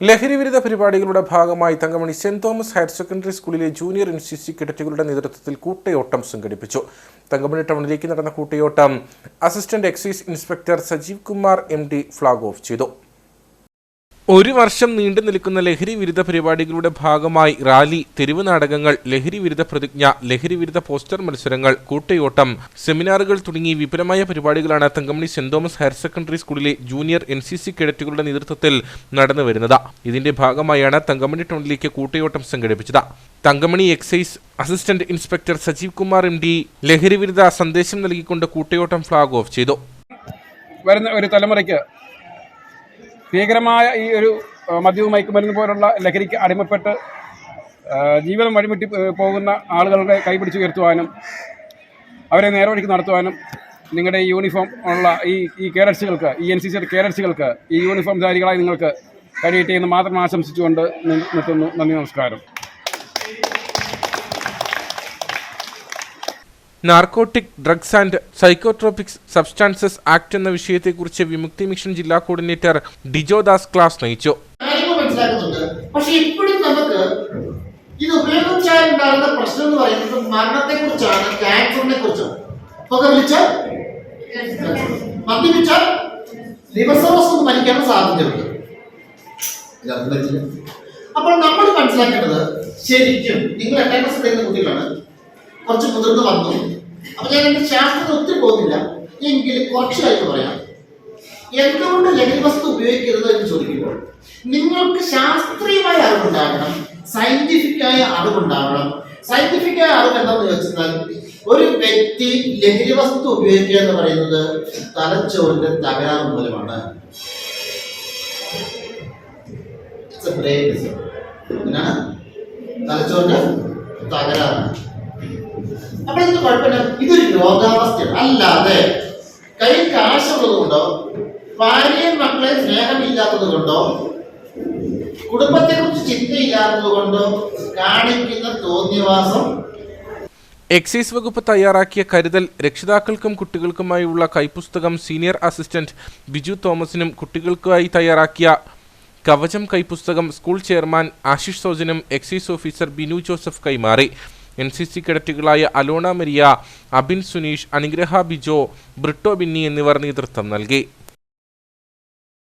ലഹരിവിരുദ്ധ പരിപാടികളുടെ ഭാഗമായി Thankamani saint Thomas higher secondary സ്കൂളിലെ ജൂനിയർ എൻ സി സി നേതൃത്വത്തിൽ കൂട്ടയോട്ടം സംഘടിപ്പിച്ചു. തങ്കമണി ടൗണിലേക്ക് നടന്ന കൂട്ടയോട്ടം assistant excise inspector Sajeev Kumar M D flag off ചെയ്തു. ഒരു വർഷം നീണ്ടു നിൽക്കുന്ന ലഹരി വിരുദ്ധ പരിപാടികളുടെ ഭാഗമായി റാലി തെരുവ് നാടകങ്ങൾ ലഹരി വിരുദ്ധ പ്രതിജ്ഞ ലഹരി വിരുദ്ധ പോസ്റ്റർ മത്സരങ്ങൾ കൂട്ടയോട്ടം സെമിനാറുകൾ തുടങ്ങി വിപുലമായ പരിപാടികളാണ് Thankamani saint Thomas higher secondary സ്കൂളിലെ ജൂനിയർ എൻ സി സി കേഡറ്റുകളുടെ നേതൃത്വത്തിൽ നടന്നുവരുന്നത് ഇതിന്റെ ഭാഗമായാണ് തങ്കമണി ടൗണിലേക്ക് കൂട്ടയോട്ടം സംഘടിപ്പിച്ചത്. Thankamani excise assistant inspector Sajeev Kumar M D ലഹരി വിരുദ്ധ സന്ദേശം നൽകിക്കൊണ്ട് കൂട്ടയോട്ടം ഫ്ളാഗ് ഓഫ് ചെയ്തു. വരുന്ന ഒരു തലമുറയ്ക്ക് ഭീകരമായ ഈ ഒരു മദ്യവും മയക്കുമരുന്ന് പോലുള്ള ലഹരിക്ക് അടിമപ്പെട്ട് ജീവിതം വഴിമുട്ടി പോകുന്ന ആളുകളുടെ കൈപിടിച്ച് ഉയർത്തുവാനും അവരെ നേരവഴിക്ക് നടത്തുവാനും നിങ്ങളുടെ ഈ യൂണിഫോം ഉള്ള ഈ ഈ കേഡറ്റ്സുകൾക്ക് ഈ എൻ സി സിയുടെ കേഡറ്റ്സുകൾക്ക് ഈ യൂണിഫോം ധാരികളായി നിങ്ങൾക്ക് കഴിയട്ടെ എന്ന് മാത്രം ആശംസിച്ചുകൊണ്ട് നിർത്തുന്നു. നന്ദി നമസ്കാരം. Narcotic drugs and psychotropic substances act എന്ന വിഷയത്തെക്കുറിച്ച് വിമുക്തി മിഷൻ ജില്ലാ കോർഡിനേറ്റർ ഡിജോ ദാസ് ക്ലാസ് നയിച്ചു. പക്ഷേ ഇപ്പോഴും നമുക്ക് ഇത് ഉപയോഗിച്ചാൽ ഉണ്ടാകുന്ന പ്രശ്നം എന്ന് പറയുന്നത് മരണത്തെ കുറിച്ചാണ് ക്യാൻസറിനെ കുറിച്ചാണ് പുക വിളിച്ചാൽ മദ്യപിച്ചാൽ ലിവർ സിറോസ് ഒന്ന് മരിക്കാനുള്ള സാധ്യതയുണ്ട്. അപ്പോൾ നമ്മൾ മനസ്സിലാക്കേണ്ടത് ശരിക്കും നിങ്ങൾ എട്ടാം ക്ലാസ് കുട്ടികളാണ്. കുറച്ച് മുതിർന്ന് വന്നു. അപ്പൊ ഞാൻ എന്റെ ശാസ്ത്രം ഒത്തിരി പോകുന്നില്ല. എങ്കിലും കുറച്ചായിട്ട് പറയാം. എന്തുകൊണ്ട് ലഹരി വസ്തു ഉപയോഗിക്കരുത് എന്ന് ചോദിക്കുമ്പോൾ നിങ്ങൾക്ക് ശാസ്ത്രീയമായ അറിവുണ്ടാകണം സയന്റിഫിക് ആയ അറിവുണ്ടാകണം. സയന്റിഫിക് ആയ അറിവ് എന്താണെന്ന് ചോദിച്ചാൽ ഒരു വ്യക്തി ലഹരി വസ്തു ഉപയോഗിക്കുക എന്ന് പറയുന്നത് തലച്ചോറിന്റെ തകരാറ് മൂലമാണ്. തലച്ചോറിന്റെ തകരാറാണ്. അപ്പൊ ഇത് കുഴപ്പമില്ല? ഇതൊരു രോഗാവസ്ഥയാണ്. അല്ലാതെ കയ്യിൽ കാശുള്ളത് കൊണ്ടോ ഭാര്യയും മക്കളെ സ്നേഹമില്ലാത്തത് കൊണ്ടോ കുടുംബത്തെ കുറിച്ച് ചിന്തയില്ലാത്തത് കൊണ്ടോ കാണിക്കുന്ന തോന്നിയവാസം എക്സൈസ് വകുപ്പ് തയ്യാറാക്കിയ കരുതൽ രക്ഷിതാക്കൾക്കും കുട്ടികൾക്കുമായുള്ള കൈപ്പുസ്തകം സീനിയർ അസിസ്റ്റന്റ് ബിജു തോമസിനും കുട്ടികൾക്കായി തയ്യാറാക്കിയ കവചം കൈപ്പുസ്തകം സ്കൂൾ ചെയർമാൻ ആശിഷ് സോജനും എക്സൈസ് ഓഫീസർ ബിനു ജോസഫ് കൈമാറി. എൻ സി സി കേഡറ്റുകളായ അലോണ മരിയ അബിൻ സുനീഷ് അനുഗ്രഹ ബിജോ ബ്രിട്ടോ ബിന്നി എന്നിവർ നേതൃത്വം നൽകി.